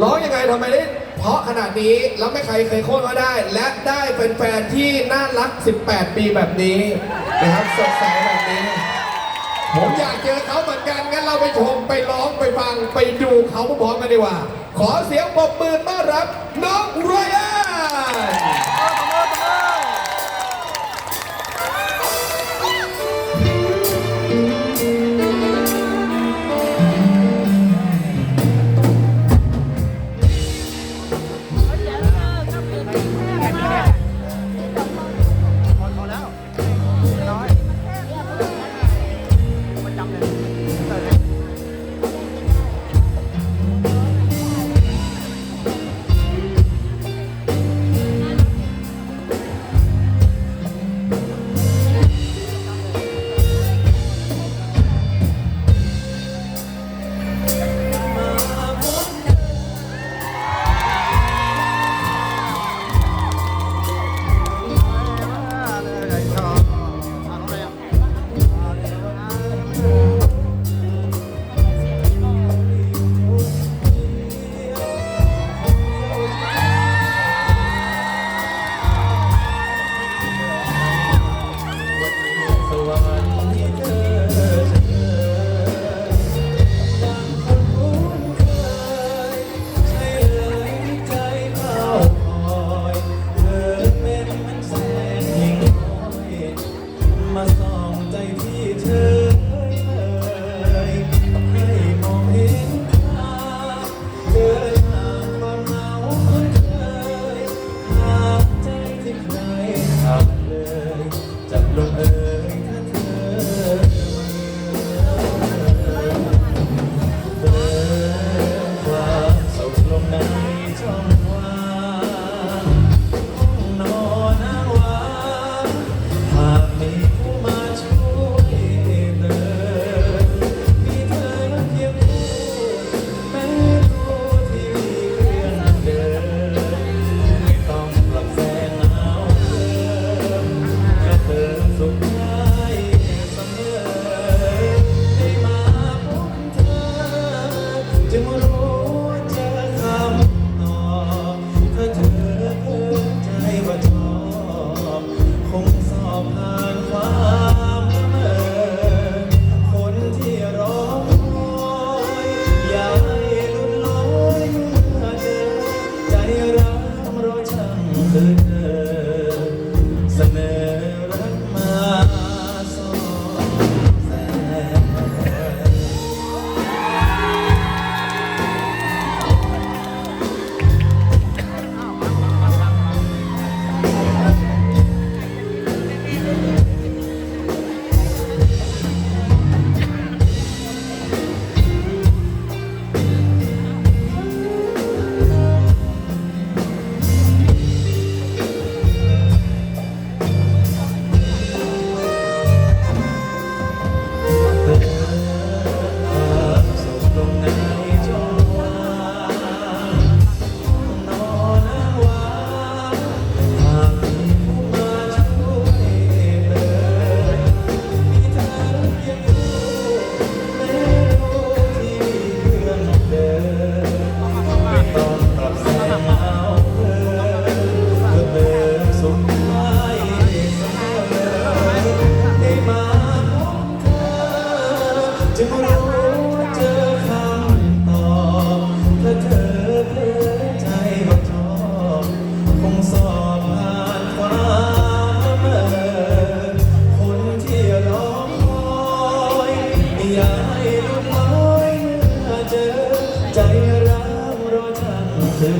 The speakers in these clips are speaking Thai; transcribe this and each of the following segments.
ร้องยังไงทำไมได้เพราะขนาดนี้แล้วไม่ใครเคยโค่นว่าได้ และได้แฟนๆที่น่ารัก 18 ปีแบบนี้นะครับสดใสแบบนี้ ผมอยากเจอเขาเหมือนกันงั้นเราไปชมไปร้องไปฟังไปดูเขาพร้อมกันดีกว่า ขอเสียงปรบมือต้อนรับน้องโร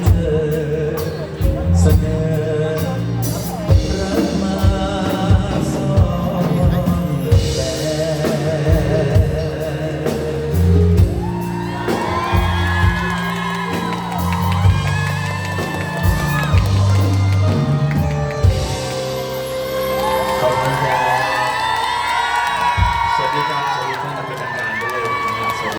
good.